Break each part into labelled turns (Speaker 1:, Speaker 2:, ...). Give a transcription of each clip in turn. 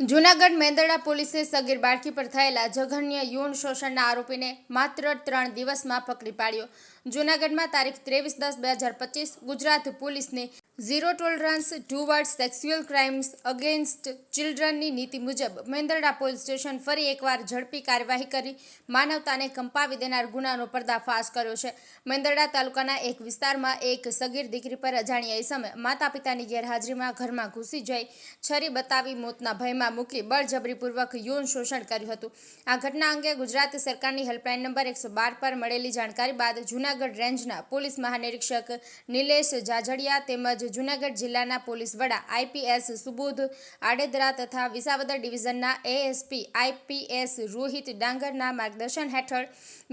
Speaker 1: જૂનાગઢ મેંદરડા પોલીસે સગીર બાળકી પર થયેલા જઘન્ય યૌન શોષણના આરોપીને માત્ર ત્રણ દિવસમાં પકડી પાડ્યો. જૂનાગઢમાં તારીખ ત્રેવીસ દસ બે હજાર પચીસ ગુજરાત પોલીસને zero tolerance toward sexual crimes against ચિલ્ડ્રનની નીતિ મુજબ મેંદરડા પોલીસ સ્ટેશન ફરી એકવાર ઝડપી કાર્યવાહી કરી માનવતાને કંપાવી દેનાર ગુનાનો પર્દાફાશ કર્યો છે. મેંદરડા તાલુકાના એક વિસ્તારમાં એક સગીર દીકરી પર અજાણ્યા સમયે માતા પિતાની ગેરહાજરીમાં ઘરમાં ઘૂસી જઈ છરી બતાવી મોતના ભયમાં મૂકી બળજબરીપૂર્વક યૌન શોષણ કર્યું હતું. આ ઘટના અંગે ગુજરાત સરકારની હેલ્પલાઇન નંબર એકસો બાર પર મળેલી જાણકારી બાદ જૂનાગઢ રેન્જના પોલીસ મહાનિરીક્ષક નિલેશ જાજડિયા તેમજ જૂનાગઢ જિલ્લાના પોલીસ વડા આઈપીએસ સુબોધ આડેદરા તથા વિસાવદર ડિવિઝનના એએસપી આઈપીએસ રોહિત ડાંગરના માર્ગદર્શન હેઠળ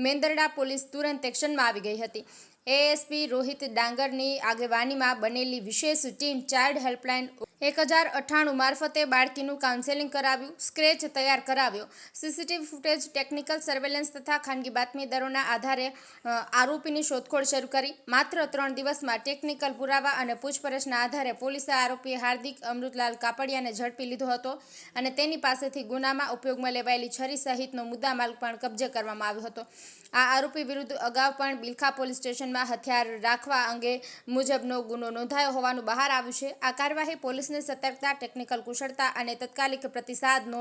Speaker 1: મેંદરડા પોલીસ તુરંત એક્શનમાં આવી ગઈ હતી. એએસપી રોહિત ડાંગરની આગેવાનીમાં બનેલી વિશેષ ટીમ ચાઇલ્ડ હેલ્પલાઇન એક હજાર અઠ્ઠાણું મારફતે બાળકીનું કાઉન્સેલિંગ કરાવ્યું, સ્ક્રેચ તૈયાર કરાવ્યો. સીસીટીવી ફૂટેજ, ટેકનિકલ સર્વેલન્સ તથા ખાનગી બાતમીદારોના આધારે આરોપીની શોધખોળ શરૂ કરી. માત્ર ત્રણ દિવસમાં ટેકનિકલ પુરાવા અને પૂછપરછના આધારે પોલીસે આરોપી હાર્દિક અમૃતલાલ કાપડિયાને ઝડપી લીધો હતો અને તેની પાસેથી ગુનામાં ઉપયોગમાં લેવાયેલી છરી સહિતનો મુદ્દામાલ પણ કબજે કરવામાં આવ્યો હતો. આ આરોપી વિરુદ્ધ અગાઉ પણ બિલખા પોલીસ સ્ટેશનમાં હથિયાર રાખવા અંગે મુજબનો ગુનો નોંધાયો હોવાનું બહાર આવ્યું છે. આ કાર્યવાહી પોલીસની સતર્કતા, ટેકનિકલ કુશળતા અને તત્કાલિક પ્રતિસાદનો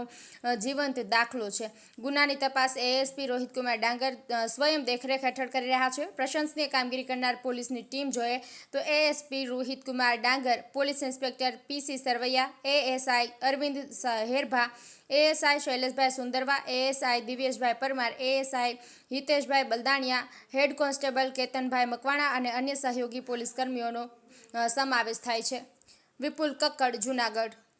Speaker 1: જીવંત દાખલો છે. ગુનાની તપાસ એએસપી રોહિતકુમાર ડાંગર સ્વયં દેખરેખ હેઠળ કરી રહ્યા છે. પ્રશંસનીય કામગીરી કરનાર પોલીસની ટીમ જોઈએ તો ASP Rohitkumar Dangar, police inspector PC Sarvaiya ASI Arvind Herbha ASI Shaileshbhai Sundarva, ASI Divyeshbhai Parmar, ASI Hiteshbhai Baldaniya, head constable Ketanbhai Makwana અને અન્ય સહયોગી પોલીસ કર્મીઓનો સમાવેશ થાય છે. વિપુલ કક્કડ, જુનાગઢ.